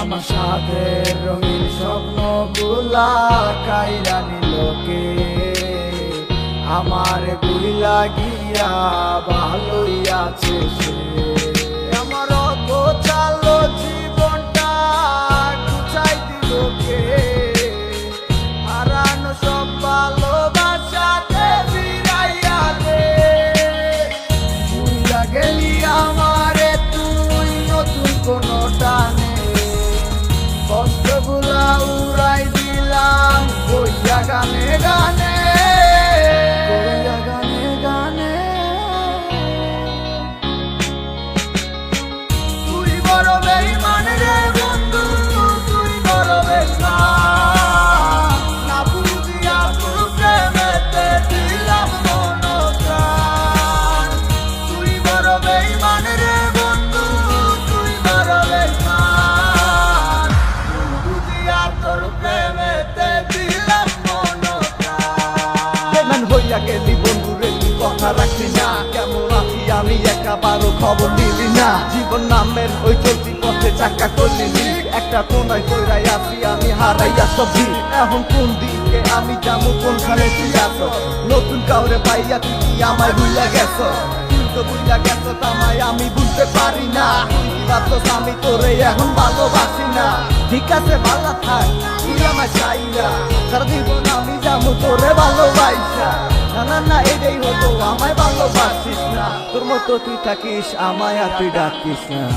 আমার সাথে রঙিন স্বপ্নগুলা কাইরানি লোকে আমারগুলা গিয়া ভালোই আছে সে। হইয়া গেলি বন্ধু রে তুই কথা রাখলি না, কেমন আছি আমি একাবারও খবর নিলি না। জীবন নামের ওই চলতি পথে চাকা করলি। একটা কোনায় কইরাই আছি, আমি হারাইয়া সবজি এখন কোন দিকে আমি যাব? কোনখানে তুই আছো? নতুন কাউরে পাইয়া তুই আমায় ভুইলা গেছো? তো ভুইলা গেছো তামায় আমি বুঝতে পারি না। তুই আমি তোরে এখন ভালোবাসি না। ঠিক আছে, ভালো থাক, তুই আমায় চাই না। সারা জীবন আমি যাব তোরে ভালোবাসা। না না না এটাই হতো আমায় ভালোবাসিস না। তোর মতো তুই থাকিস, আমায় আর তুই ডাকিস না।